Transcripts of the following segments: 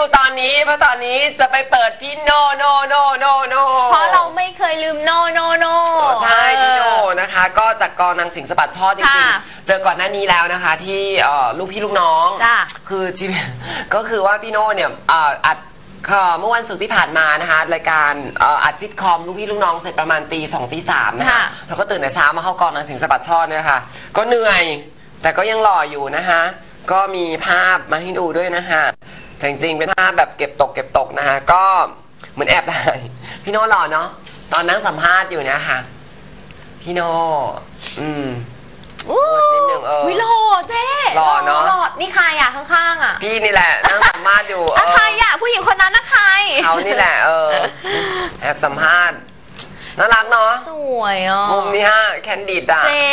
ดูตอนนี้ เพราะตอนนี้จะไปเปิดพี่โนโนโนโนโนเพราะเราไม่เคยลืมโนโนโนใช่พี่โนเออนะคะ ก็จากกองนางสิงห์สะบัดช่อจริงค่ะๆเจอก่อนหน้านี้แล้วนะคะที่เอ่อลูกพี่ลูกน้องจ้ะคือชีวิตก็คือว่าพี่โนเนี่ยเอ่ออัดเอ่อเมื่อวันศุกร์ที่ผ่านมานะคะรายการเอ่ออัดซิทคอมลูกพี่ลูกน้องเสร็จประมาณตีสองตีสามนะคะค่ะแล้วก็ตื่นแต่เช้ามาเข้ากองนางสิงห์สะบัดช่อเนี่ยค่ะ ก็เหนื่อยแต่ก็ยังหล่ออยู่นะคะก็มีภาพมาให้ดูด้วยนะคะ แต่จริงๆเป็นภาพแบบเก็บตกเก็บตกนะคะก็เหมือนแอบถ่ายพี่โน่หล่อเนาะตอนนั่งสัมภาษณ์อยู่เนะคะพี่โน่อืมอู้นิดนึงเออ วิหล่อเจ๊หล่อเนอะ หล่อนี่ใครอะข้างๆอะพี่นี่แหละนั่งสัมภาษณ์อยู่เออะอใครอะผู้หญิงคนนั้นนะใคร เขานี่แหละ เออ แอบสัมภาษณ์ น่ารักเนาะสวยอะมุมนี้ฮะแคนดิดอะเจ๊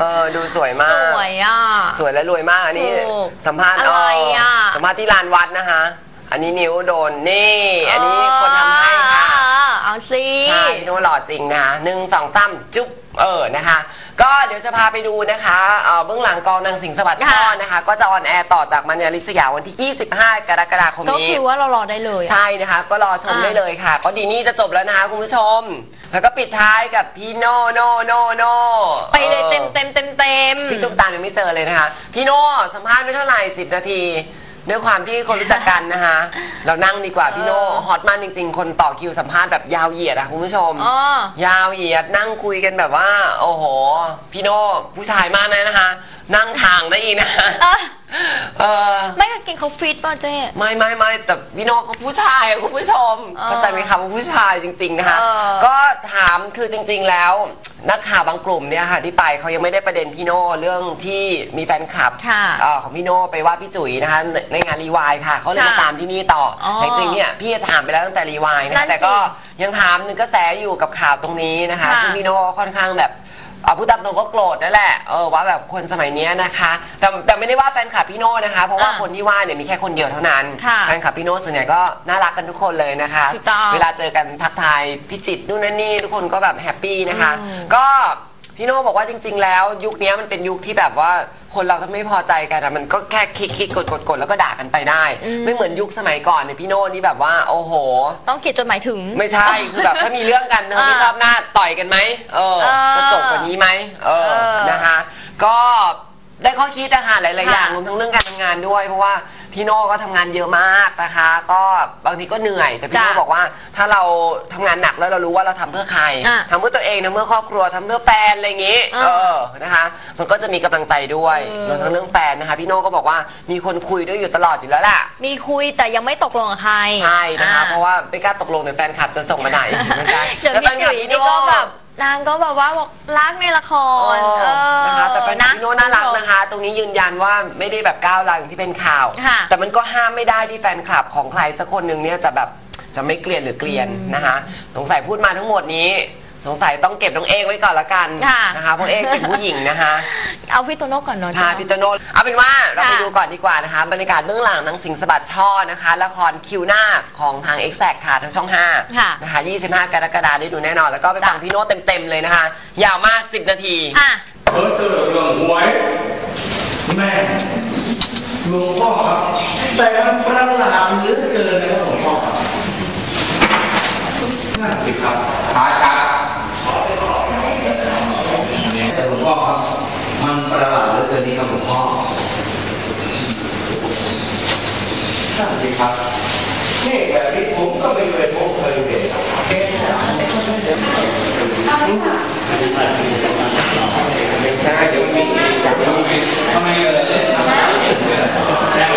เออดูสวยมาสกวยอะ สวยและรวยมากอันนี้ถูกสัมภาษณ์อะไรอะเสัมภาษณ์ที่ลานวัดนะคะ อันนี้นิ้วโดนนี่ อันนี้คนทำให้ค่ะ เออเอาสิใช่พี่โน้ตหล่อจริงนะคะหนึ่งสองสามจุ๊บเออนะคะ ก็เดี๋ยวจะพาไปดูนะคะเอ่อเบื้องหลังกองนางสิงห์สวัสดิ์ช่อนะคะ ก็จะออนแอร์ต่อจากมัญญาลิสยาวันที่ 25 กรกฎาคมก็นี้ คือว่าเรารอได้เลยอะใช่นะคะ ก็รอชมอ่าได้เลยค่ะ ก็ดีนี่จะจบแล้วนะคะคุณผู้ชม แล้วก็ปิดท้ายกับพี่โนโนโนโนไปเลยออเต็มเต็มเต็มเต็มพี่ตุ้มตามยังไม่เจอเลยนะคะ พี่โน่สัมภาษณ์ไม่เท่าไหร่สิบนาที ด้วยความที่คนรู้จักกันนะคะ เรานั่งดีกว่าพี่โน่เออฮอตมากจริง ๆ คนต่อคิวสัมภาษณ์แบบยาวเหยียดอะคุณผู้ชม อ๋อยาวเหยียดนั่งคุยกันแบบว่า โอ้โห พี่โน่ผู้ชายมากเลยนะคะ นั่งทางได้อีกนะคะ เออ เออไม่กางเกงเขาฟิตป่ะเจ๊ไม่ไม่ไม่แต่พี่โน่เขาผู้ชายอะคุณผู้ชมเออเข้าใจไหมคะว่าผู้ชายจริง ๆนะคะเออก็ถามคือจริง ๆแล้ว นักข่าวบางกลุ่มเนี่ยค่ะที่ไปเขายังไม่ได้ประเด็นพี่โน่เรื่องที่มีแฟนคลับค่ะ เอ่อของพี่โน่ไปว่าพี่จุ๋ยนะคะในในงานรีวายค่ะเขาเลยมาค่ะตามที่นี่ต่อออแต่จริงๆเนี่ยพี่ถามไปแล้วตั้งแต่รีวายนะนั่คะนสิแต่ก็ยังถามหนึ่งกระแสอยู่กับข่าวตรงนี้นะคะ ค่ะ ซึ่งพี่โน่ค่อนข้างแบบเอาพูดตามตรงก็โกรธนั่นแหละเออว่าแบบคนสมัยเนี้ยนะคะ แต่แต่ไม่ได้ว่าแฟนคลับพี่โน่นะคะ เพราะว่าอ่าคนที่ว่าเนี่ยมีแค่คนเดียวเท่านั้น ค่ะแฟนคลับพี่โน่ส่วนใหญ่ก็น่ารักกันทุกคนเลยนะคะ ถูกต้องเวลาเจอกันทักทายพี่จิตรนู่นนั่นนี่ทุกคนก็แบบแฮปปี้นะคะอืมก็ พี่โน่บอกว่าจริง ๆ แล้ว ยุคนี้มันเป็นยุคที่แบบว่าคนเราถ้าไม่พอใจกันอะมันก็แค่คลิกคลิกกดกดกดแล้วก็ด่ากันไปได้ ไม่เหมือนยุคสมัยก่อนเนี่ยพี่โน่นี่แบบว่าโอ้โห ต้องเขียนจดหมายถึง ไม่ใช่คือแบบถ้ามีเรื่องกันเธอไม่อ่าชอบหน้าต่อยกันไหมเออเออก็จบกว่านี้ไหมเออเออนะคะ ก็ได้ข้อคิดนะคะหลายๆอย่างค่ะรวมทั้งเรื่องการทำงานด้วยเพราะว่า พี่โน่ก็ทำงานเยอะมากนะคะ ก็บางทีก็เหนื่อย แต่พี่โน่จ้ะบอกว่าถ้าเราทำงานหนักแล้วเรารู้ว่าเราทำเพื่อใครอะทำเพื่อตัวเองทำเพื่อครอบครัวทำเพื่อแฟนอะไรอย่างงี้อ่าเออนะคะ มันก็จะมีกำลังใจด้วยเออ รวมทั้งเรื่องแฟนนะคะ พี่โน่ก็บอกว่ามีคนคุยด้วยอยู่ตลอดอยู่แล้วแหละ มีคุยแต่ยังไม่ตกลงกับใครใช่นะคะ อ่เพราะว่าไม่กล้าตกลงในแฟนคลับจะส่งมาไหนไม่ใช่เดี๋ยวแล้วพี่แฟนคลัจุ๋บยพี่นี่โน่ก็แบบ นางก็แบบว่าบอกรักในละครเออนะคะแต่แฟนคลับะพี่โน่น่ารักนะคะ ตรงนี้ยืนยันว่าไม่ได้แบบก้าวร้าวอย่างที่เป็นข่าว ค่ะแต่มันก็ห้ามไม่ได้ที่แฟนคลับของใครสักคนหนึ่งเนี่ยจะแบบจะไม่เกลียนหรือเกลียนนะคะสงสัยพูดมาทั้งหมดนี้ สงสัยต้องเก็บน้องเอกไว้ก่อนละกันค่ะ นะคะเพราะเอกเป็นผู้หญิงนะคะ เอาพี่โตโน่ก่อนเนาะใช่พี่โตโน่เอาเป็นว่าเราไปค่ะดูก่อนดีกว่านะคะ บรรยากาศเบื้องหลังหนังสิงห์สะบัดช่อนะคะ ละครคิวหน้าของทาง e x a c t ค่ะทางช่อง 5 ค่ะนะคะ 25 กรกฎาคมได้ดูแน่นอน แล้วก็ไปฟังจ้ะพี่โน้ตเต็ม ๆ เลยนะคะ ยาวมาก 10 นาที อะเพ้อเจอเรื่องหวยแม่หลวงพ่อครับ แต่มันประหลาดเหลือเกินนะครับหลวงพ่อครับนั่นสิครับ ไม่ใช่เดี๋ยวมีจากเดี๋ยวมีทำไมเออแล้ว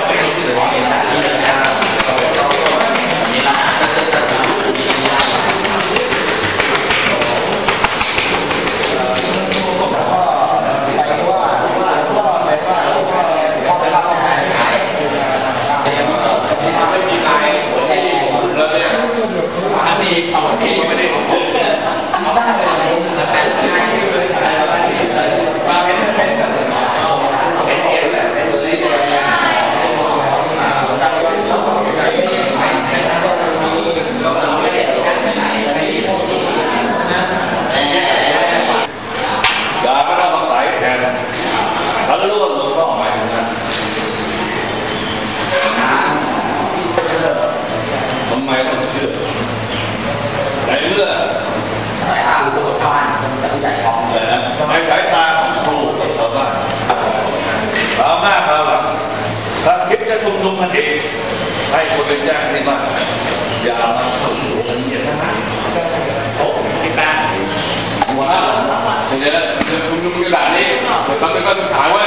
ปิดฟังเป็นก้อนขายไว้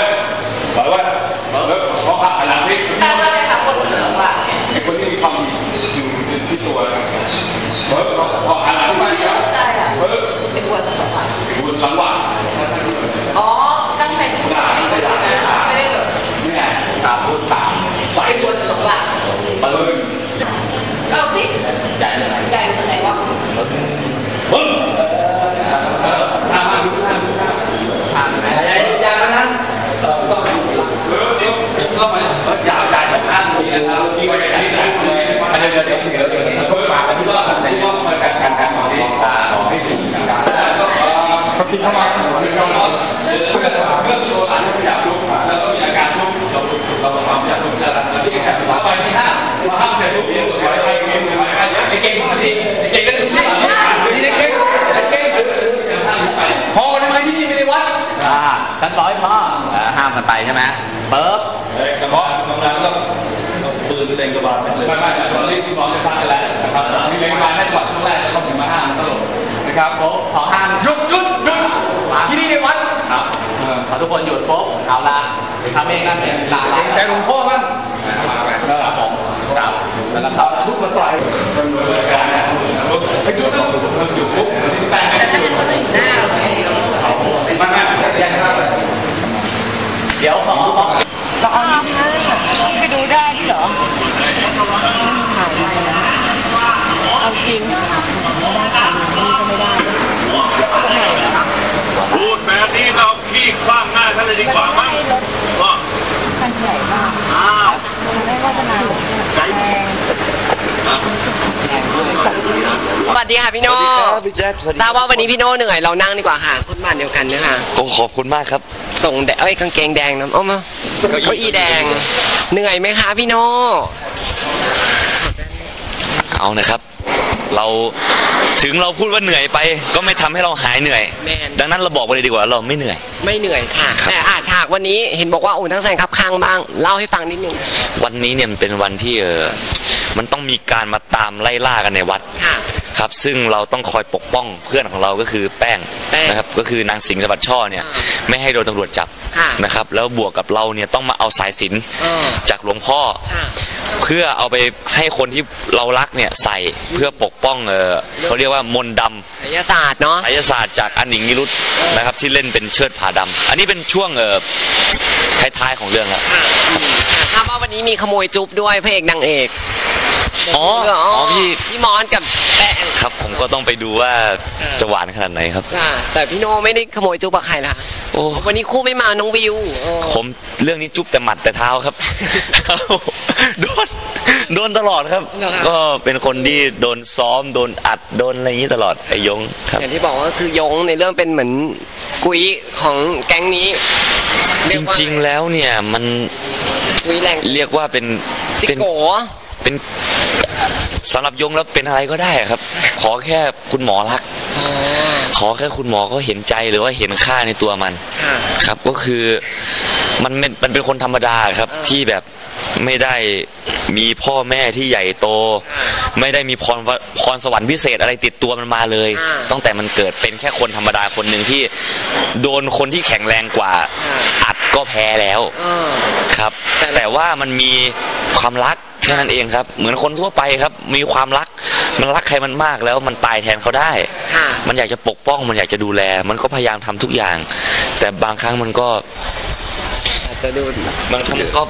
บอกว่า แล้วเขาพักหลังนี้ ถ้าเราได้ขับคนเสริมว่า ไอ้คนที่มีความอยู่ที่ตัวเฮ้ยพอหันหลังที่บ้านครับ ได้อะ เฮ้ย เป็นบัวเสริมว่า คุณหลังว่า อ๋อ ตั้งใจพูดไม่ได้นะไม่ได้แบบ ไม่ไงตามพูดตามใส่ เป็นบัวเสริมว่า ปืน เอาสิ ใหญ่เลย ใหญ่ตรงไหนวะ ปึ้งเออทำมาดูทำดูทำไหนอย่างนั้นเออต้องเออเดี๋ยวเดี๋ยวเข้ามาเอออย่าจ่ายสองข้างนี้นะครับที่ไว้ที่ไหนเลยเดี๋ยวเดี๋ยวเดี๋ยวเดี๋ยวเดี๋ยวเพิ่มปากกันที่ว่าที่ว่ามันการการการของที่ตาของให้ถึงการก็เออ เขากินเข้ามาคือเราเพื่อเพื่อตัวหลานที่อยากลุกแล้วก็มีอาการลุกเราเราความอยากลุกจะรักที่แก่ต่อไปที่ห้ามาห้ามแต่ลุกเดียวตัวไปไปไปไปไอ้เก่งเข้ามาทีไอ้เก่งก็ถึงที่นี่ไอ้เก่งไอ้เก่งพอทำไมที่นี่ไม่ได้วัดอ่าชั้นร้อยพ่อห้ามกันไปใช่ไหมเปึ๊บเอ้ยกระบอกทำงานต้องปืนเต็งกระบาลเลยไม่ไม่ตอนนี้คุณบอกจะฟังกันแล้วนะครับที่เป็นการให้จังหวัดช่วงแรกแล้วก็ถึงมาห้ามตลกนะครับโป๊ะพอห้ามหยุดหยุด ที่นี่ในวัดครับพอทุกคนหยุดปุ๊บเอาละทำเองนั่นเองลาลาใจหลวงพ่อมั้งครับผมครับแล้วก็เข้าทุกมาต่อยไปหยุดแล้วหยุดปุ๊บแต่แต่ถ้าเป็นคนอื่นหน้าเราไงเราต้องแบบมันไม่แย่งข้าวไปเดี๋ยวขอบอกไปดูได้ที่เหรอเอาจริง พูดแบบนี้เราขี้คว้างหน้าท่านเลยดีกว่ามั้งก็ คันใหญ่มาก อ้าว ไม่ว่าจะนาน ใจ ส วัสดีค่ะพี่โน่พี่แจ็คสวัสดีทราบว่าวันนี้พี่โน่เหนื่อยเรานั่งดีกว่าค่ะคนบ้านเดียวกันนะคะโอ้ขอบคุณมากครับ ส่งแดเอ้ยกางเกงแดงนะเอามาเก้าอี้แดง เหนื่อยไหมคะพี่โน่เอานะครับ เราถึงเราพูดว่าเหนื่อยไป ก็ไม่ทำให้เราหายเหนื่อยแมนดังนั้นเราบอกไปเลยดีกว่าเราไม่เหนื่อย ไม่เหนื่อยค่ะครับแต่อาฉากวันนี้เห็นบอกว่าโอ้ทั้งแสงครับข้างบ้างเล่าให้ฟังนิดนึงวันนี้เนี่ยมันเป็นวันที่เออมันต้องมีการมาตามไล่ล่ากันในวัด ค่ะครับซึ่งเราต้องคอยปกป้องเพื่อนของเราก็คือแป้งแป้งนะครับก็คือนางสิงห์สะบัดช่อเนี่ยอ่ไม่ให้โดนตำรวจจับค่ะนะครับแล้วบวกกับเราเนี่ยต้องมาเอาสายสิญจนเออจากหลวงพ่อ ค่ะ เพื่อเอาไปให้คนที่เรารักเนี่ยใส่เพื่อปกป้องเออเขาเรียกว่ามนต์ดำ ศิลศาสตร์เนาะ ไสยศาสตร์จากอันหนิงนิรุตนะครับที่เล่นเป็นเชิดผาดำอันนี้เป็นช่วงเออท้ายๆของเรื่องครับค่ะอืมค่ะทราบว่าวันนี้มีขโมยจุ๊บด้วยพระเอกนางเอก อ๋ออ๋อพี่ พี่มอนกับแป้งครับผมก็ต้องไปดูว่าจะหวานขนาดไหนครับ ค่ะ แต่พี่โน่ไม่ได้ขโมยจุ๊บกับใครนะคะโอ้ วันนี้คู่ไม่มาน้องวิวเออผมเรื่องนี้จุ๊บแต่หมัดแต่เท้าครับ โดนโดนตลอดครับ ก็เป็นคนที่โดนซ้อมโดนอัดโดนอะไรอย่างนี้ตลอดไอ้ยงครับ อย่างที่บอกว่าคือยงในเรื่องเป็นเหมือนกุยของแก๊งนี้จริงๆแล้วเนี่ยมันกุยแรงเรียกว่าเป็นจิเป็น โก เป็นสำหรับยงแล้วเป็นอะไรก็ได้ครับ ขอแค่คุณหมอรัก อ๋อขอแค่คุณหมอก็เห็นใจหรือว่าเห็นค่าในตัวมัน ค่ะ ครับก็คือมันเป็นมันเป็นคนธรรมดาครับเออที่แบบไม่ได้มีพ่อแม่ที่ใหญ่โตไม่ได้มีพรวพรสวรรค์พิเศษอะไรติดตัวมันมาเลย อ่าตั้งแต่มันเกิดเป็นแค่คนธรรมดาคนหนึ่งที่โดนคนที่แข็งแรงกว่า อ่า อัดก็แพ้แล้วเออ ครับ แต่ แต่ว่ามันมี ความรักแค่นั้นเองครับ เหมือนคนทั่วไปครับ มีความรัก มันรักใครมันมากแล้วมันตายแทนเขาได้ค่ะมันอยากจะปกป้อง มันอยากจะดูแล มันก็พยายามทำทุกอย่าง แต่บางครั้งมันก็อาจจะดูมันก็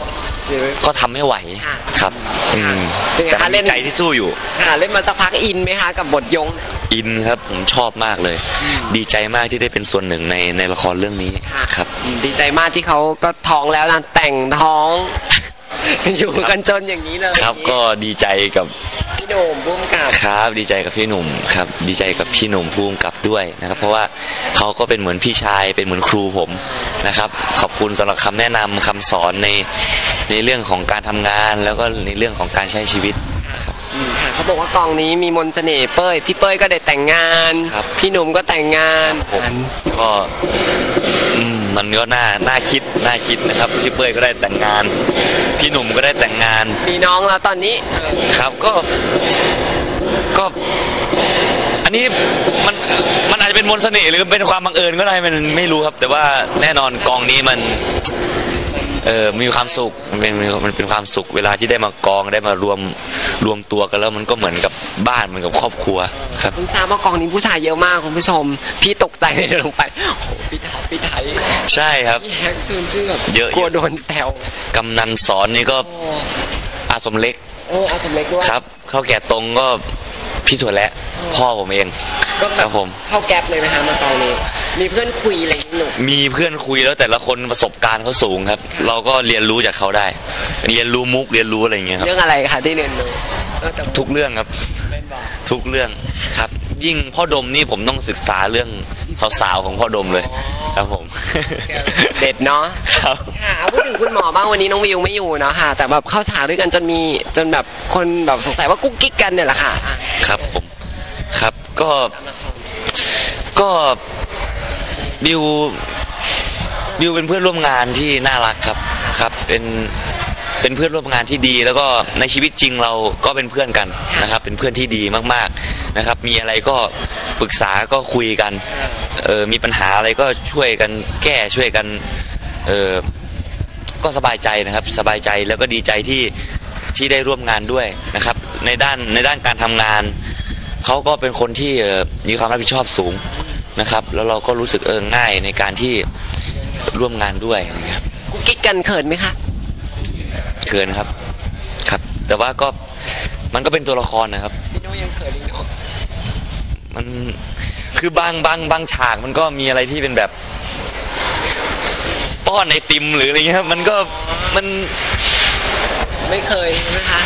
ก็ทำไม่ไหวค่ะครับอืมเป็นไงแต่คะมันเล่นมีใจที่สู้อยู่ค่ะเล่นมาสักพักอินไหมคะกับบทยง อินครับผมชอบมากเลย ดีใจมากที่ได้เป็นส่วนหนึ่งในในละครเรื่องนี้ค่ะครับอืมดีใจมากที่เขาก็ท้องแล้วนะแต่งท้อง อยู่กันจนอย่างนี้เลยครับก็ดีใจกับพี่โดมบุ้มกับครับดีใจกับพี่หนุ่มครับ ดีใจกับพี่หนุ่มภูมิกับด้วยนะครับ เพราะว่าเขาก็เป็นเหมือนพี่ชายเป็นเหมือนครูผมนะครับ ขอบคุณสำหรับคำแนะนำคำสอนในในเรื่องของการทำงาน แล้วก็ในเรื่องของการใช้ชีวิตนะครับอืมค่ะเขาบอกว่ากองนี้มีมนต์เสน่ห์เป้ยพี่เป้ยก็ได้แต่งงานครับพี่หนุ่มก็แต่งงานผมก็อื มมันก็น่าน่าคิดน่าคิดนะครับพี่เป้ยก็ได้แต่งงาน พี่หนุ่มก็ได้แต่งงาน มีน้องแล้วตอนนี้ครับก็ก็อันนี้มันมันอาจจะเป็นมนต์เสน่ห์หรือเป็นความบังเอิญก็ได้มันไม่รู้ครับ แต่ว่าแน่นอนกองนี้มันเออมีความสุขมันเป็นมันเป็นความสุขเวลาที่ได้มากองได้มารวมรวมตัวกันแล้วมันก็เหมือนกับบ้านเหมือนกับครอบครัวครับเพิ่งทราบว่ากองนี้ผู้ชายเยอะมากคุณผู้ชม พี่ตกใจเลยเดินลงไปโอ้โหพี่ไทยพี่ไทยใช่ครับพี่แฮกชื่นชื่อแบบเยอะกลัวโดนแซวกำนันสอนนี่ก็โอ้อาสมเล็กโอ้อาสมเล็กด้วยครับเข้าแก่ตรงก็พี่ถั่วและพ่อผมเองก็ครับผมเข้าแก๊ปเลยไหมคะมากองนี้มีเพื่อนคุยอะไรอย่างนี้หนูมีเพื่อนคุยแล้วแต่ละคนประสบการณ์เขาสูงครับ เราก็เรียนรู้จากเขาได้ เรียนรู้มุกเรียนรู้อะไรอย่างเงี้ยครับเรื่องอะไรคะที่เรียนรู้นอกจากทุกเรื่องครับ ทุกเรื่องครับ ยิ่งพ่อดมนี่ผมต้องศึกษาเรื่องสาวๆของพ่อดมเลยครับผม เด็ดเนาะครับค่ะพูดถึงคุณหมอบ้างวันนี้น้องวิวไม่อยู่เนาะค่ะ แต่แบบเข้าฉากด้วยกันจนมีจนแบบคนแบบสงสัยว่ากุ๊กกิ๊กกันเนี่ยแหละค่ะอะครับผมครับก็ก็บิวบิวเป็นเพื่อนร่วมงานที่น่ารักครับครับ เป็นเป็นเพื่อนร่วมงานที่ดี แล้วก็ในชีวิตจริงเราก็เป็นเพื่อนกันนะครับ เป็นเพื่อนที่ดีมากๆ นะครับ มีอะไรก็ปรึกษาก็คุยกันเออมีปัญหาอะไรก็ช่วยกันแก้ช่วยกันเออก็สบายใจนะครับสบายใจแล้วก็ดีใจที่ที่ได้ร่วมงานด้วยนะครับ ในด้านในด้านการทำงานเขาก็เป็นคนที่เอ่อมีความรับผิดชอบสูงนะครับ แล้วเราก็รู้สึกเออง่ายในการที่ร่วมงานด้วยนะครับกุ๊กกิ๊กกันเขินไหมคะเขินครับครับ แต่ว่าก็มันก็เป็นตัวละครนะครับพี่โน้ยังเขินอีกเนาะ มันคือบางบางบางฉากมันก็มีอะไรที่เป็นแบบ ป้อนไอติมหรืออะไรเงี้ยครับมันก็มันไม่เคยใช่ไหมคะ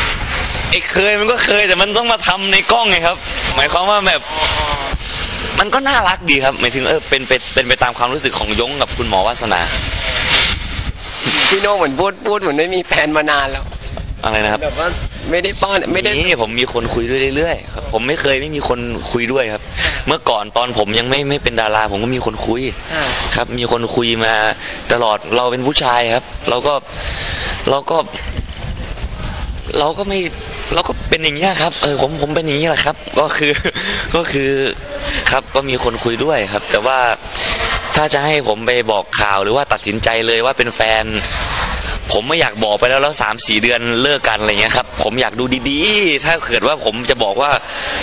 ไอเคยมันก็เคยแต่มันต้องมาทำในกล้องไงครับ หมายความว่าแบบ มันก็น่ารักดีครับหมายถึงเออเป็นไปเป็นไปตามความรู้สึกของยงกับคุณหมอวาสนา พี่โน้เหมือนพูดพูดเหมือนไม่มีแฟนมานานแล้ว อะไรนะครับแบบว่าไม่ได้ป้อนไม่ได้นี่ผมมีคนคุยด้วยเรื่อยๆครับผมไม่เคยไม่มีคนคุยด้วยครับ เมื่อก่อนตอนผมยังไม่ไม่เป็นดาราผมก็มีคนคุยค่ะครับ มีคนคุยมาตลอดเราเป็นผู้ชายครับ เราก็เราก็ เราก็ไม่เราก็เป็นอย่างนี้ยครับเออผมผมเป็นอย่างนี้แหละครับ ก็คือก็คือครับก็มีคนคุยด้วยครับ แต่ว่าถ้าจะให้ผมไปบอกข่าวหรือว่าตัดสินใจเลยว่าเป็นแฟน ผมไม่อยากบอกไปแล้วแล้วสามสี่เดือนเลิกกันอะไรเงี้ยครับผมอยากดูดีๆ ถ้าเกิดว่าผมจะบอกว่า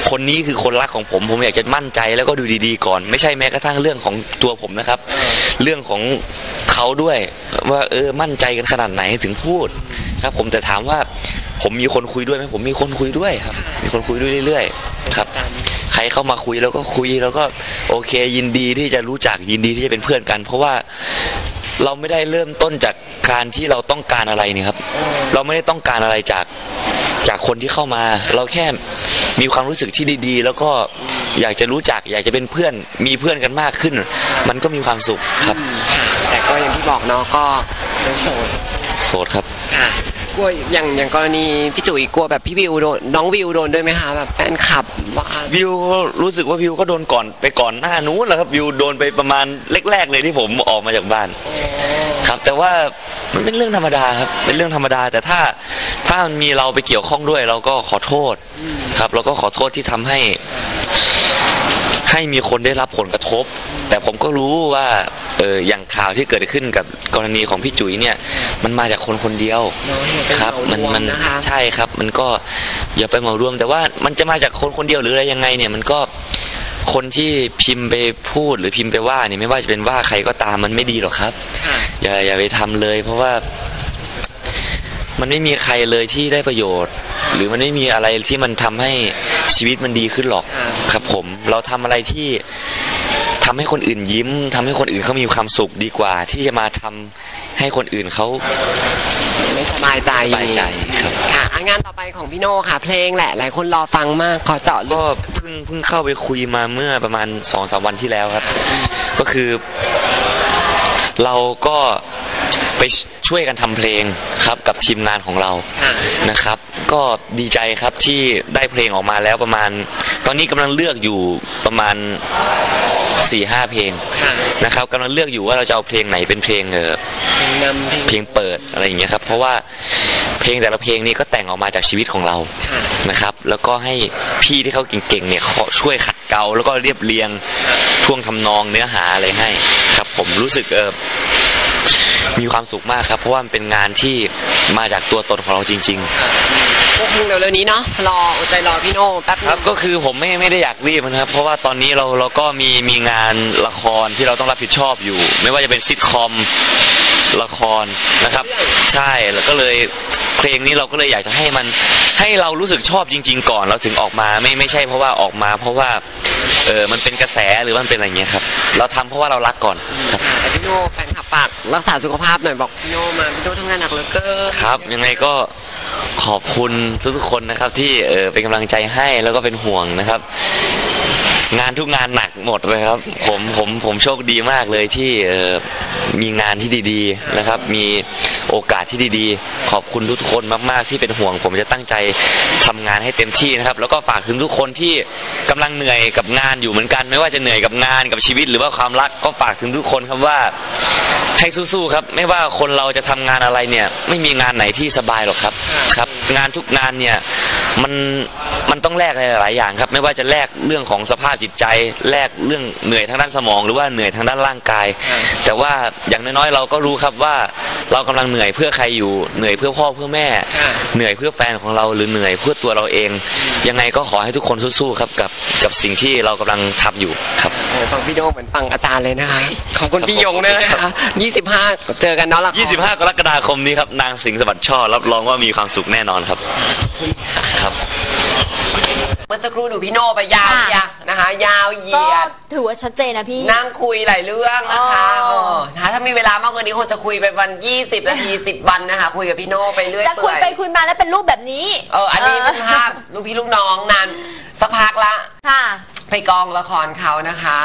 คนนี้คือคนรักของผม ผมอยากจะมั่นใจแล้วก็ดูดีๆก่อน ไม่ใช่แม้กระทั่งเรื่องของตัวผมนะครับ เรื่องของเขาด้วยว่าเออมั่นใจกันขนาดไหนถึงพูดครับ ผมแต่ถามว่าผมมีคนคุยด้วยไหมผมมีคนคุยด้วยครับ มีคนคุยด้วยเรื่อยๆ ครับ ใครเข้ามาคุยแล้วก็คุยแล้วก็โอเคยินดีที่จะรู้จักยินดีที่จะเป็นเพื่อนกัน เพราะว่า เราไม่ได้เริ่มต้นจากการที่เราต้องการอะไรนี่ครับ เราไม่ได้ต้องการอะไรจากจากคนที่เข้ามา เราแค่มีความรู้สึกที่ดีๆ แล้วก็อยากจะรู้จัก อยากจะเป็นเพื่อนมีเพื่อนกันมากขึ้น มันก็มีความสุขครับ แต่ก็อย่างที่บอกเนาะก็ยังโสดโสดครับ ค่ะ กลัวอย่างอย่างกรณีพี่จุ๋ยกลัวแบบพี่วิวโดนน้องวิวโดนด้วยไหมคะแบบแฟนคลับว่าวิวรู้สึกว่าวิวก็โดนก่อนไปก่อนหน้านู้นแหละครับวิวโดนไปประมาณแรกๆเลยที่ผมออกมาจากบ้าน ครับ แต่ว่ามันเป็นเรื่องธรรมดาครับเป็นเรื่องธรรมดา แต่ถ้าถ้ามันมีเราไปเกี่ยวข้องด้วย เราก็ขอโทษครับ เราก็ขอโทษที่ทำให้ ให้มีคนได้รับผลกระทบ แต่ผมก็รู้ว่าเอออย่างข่าวที่เกิดขึ้นกับกรณีของพี่จุ๋ยเนี่ย มันมาจากคนคนเดียวเนาะอย่าไปครับ เหมันรวมันนะคะ ใช่ครับ มันก็อย่าไปเหมารวม แต่ว่ามันจะมาจากคนคนเดียวหรืออะไรยังไงเนี่ยมันก็คนที่พิมพ์ไปพูดหรือพิมพ์ไปว่าเนี่ยไม่ว่าจะเป็นว่าใครก็ตามมันไม่ดีหรอกครับ ค่ะอย่าอย่าไปทำเลย เพราะว่ามันไม่มีใครเลยที่ได้ประโยชน์ หรือมันไม่มีอะไรที่มันทำให้ชีวิตมันดีขึ้นหรอก ครับผมเราทำอะไรที่ ทำให้คนอื่นยิ้มทำให้คนอื่นเขามีความสุขดีกว่า ที่จะมาทำให้คนอื่นเขาไม่สบายใจสบายใจครับค่ะอะงานต่อไปของพี่โน่ค่ะ เพลงแหละ หลายคนรอฟังมากขอเจาะลึก็กเพิ่งเพิ่งเข้าไปคุยมาเมื่อประมาณสองสามวันที่แล้วครับ ก็คือ เราก็ไปช่วยกันทำเพลงครับกับทีมงานของเราค่ะ นะครับ ก็ดีใจครับที่ได้เพลงออกมาแล้วประมาณ ตอนนี้กำลังเลือกอยู่ประมาณ4ี่ห้าเพลงนะครับกำลังเลือกอยู่ว่าเราจะเอาเพลงไหนเป็นเพลงเออเพลงนำเพลงเปิดอะไรอย่างเงี้ยครับเพราะว่าเพลงแต่ละเพลงนี้ก็แต่งออกมาจากชีวิตของเรานะครับ แล้วก็ให้พี่ที่เขาเก่งๆเนี่ยช่วยขัดเกลาแล้วก็เรียบเรียงท่วงทำนองเนื้อหาอะไรให้ ครับผมรู้สึกเออ มีความสุขมากครับ เพราะว่ามันเป็นงานที่มาจากตัวตนของเราจริงๆก็คงเร็วๆนี้เนาะรออดใจรอพี่โน่แป๊บนึงครับก็คือผมไม่ไม่ได้อยากรีบนะครับ เพราะว่าตอนนี้เราเราก็มีมีงานละครที่เราต้องรับผิดชอบอยู่ ไม่ว่าจะเป็นซิทคอมละครนะครับ ใช่แล้วก็เลยเพลงนี้เราก็เลยอยากจะให้มันให้เรารู้สึกชอบจริง ๆ ก่อนเราถึงออกมาไม่ไม่ใช่เพราะว่าออกมา เพราะว่าเออมันเป็นกระแสหรือมันเป็นอะไรเงี้ยครับ เราทำเพราะว่าเรารักก่อนครับค่ะแต่พี่โน่แฟนากรักษาสุขภาพหน่อยบอกพี่โนมาพี่โนทำงานหนักเหลือเกินครับยังไงก็ขอบคุณทุกๆคนนะครับที่เออเป็นกำลังใจให้แล้วก็เป็นห่วงนะครับ งานทุกงานหนักหมดเลยครับ ผมผมผมโชคดีมากเลยที่เออมีงานที่ดีๆนะครับ มีโอกาสที่ดีๆ ขอบคุณทุกๆคนมากๆ ที่เป็นห่วง ผมจะตั้งใจทำงานให้เต็มที่นะครับ แล้วก็ฝากถึงทุกคนที่กำลังเหนื่อยกับงานอยู่เหมือนกัน ไม่ว่าจะเหนื่อยกับงานกับชีวิต หรือว่าความรักก็ฝากถึงทุกคนครับว่า ให้สู้ๆครับ ไม่ว่าคนเราจะทำงานอะไรเนี่ย ไม่มีงานไหนที่สบายหรอกครับ ครับ งานทุกงานเนี่ยมัน มันต้องแลกหลายๆอย่างครับ ไม่ว่าจะแลกเรื่องของสภาพจิตใจแลกเรื่องเหนื่อยทางด้านสมอง หรือว่าเหนื่อยทางด้านร่างกาย แต่ว่าอย่างน้อยๆเราก็รู้ครับว่าเรากำลังเหนื่อยเพื่อใครอยู่เหนื่อยเพื่อพ่อเพื่อแม่ เหนื่อยเพื่อแฟนของเราหรือเหนื่อยเพื่อตัวเราเอง ยังไงก็ขอให้ทุกคนสู้ๆครับกับกับสิ่งที่เรากำลังทำอยู่ครับโอ้ฟังพี่โน่เหมือนฟังอาจารย์เลยนะคะขอบคุณพี่ยงด้วยนะคะ25 เจอกันเนาะละคร25 กรกฎาคมนี้ครับนางสิงห์สวัสดิ์ช่อรับรองว่ามีความสุขแน่นอนครับครับเมื่อสักครู่ดูพี่โน่ไปยาวเชียนะคะ ยาวเหยีก็ยด ถือว่าชัดเจนนะพี่ นั่งคุยหลายเรื่องนะคะอ๋อ เออนะถ้ามีเวลามากกว่านี้คงจะคุยไปวัน 20 นาที 10 วันนะคะ คุยกับพี่โน่ไปเรื่อยจะคุยเปื่อยไปคุยมาแล้วเป็นรูปแบบนี้เอออันนี้เป็นภาพลูกพี่ลูกน้องนานสักพักละ ค่ะ ไปกองละครเขานะคะ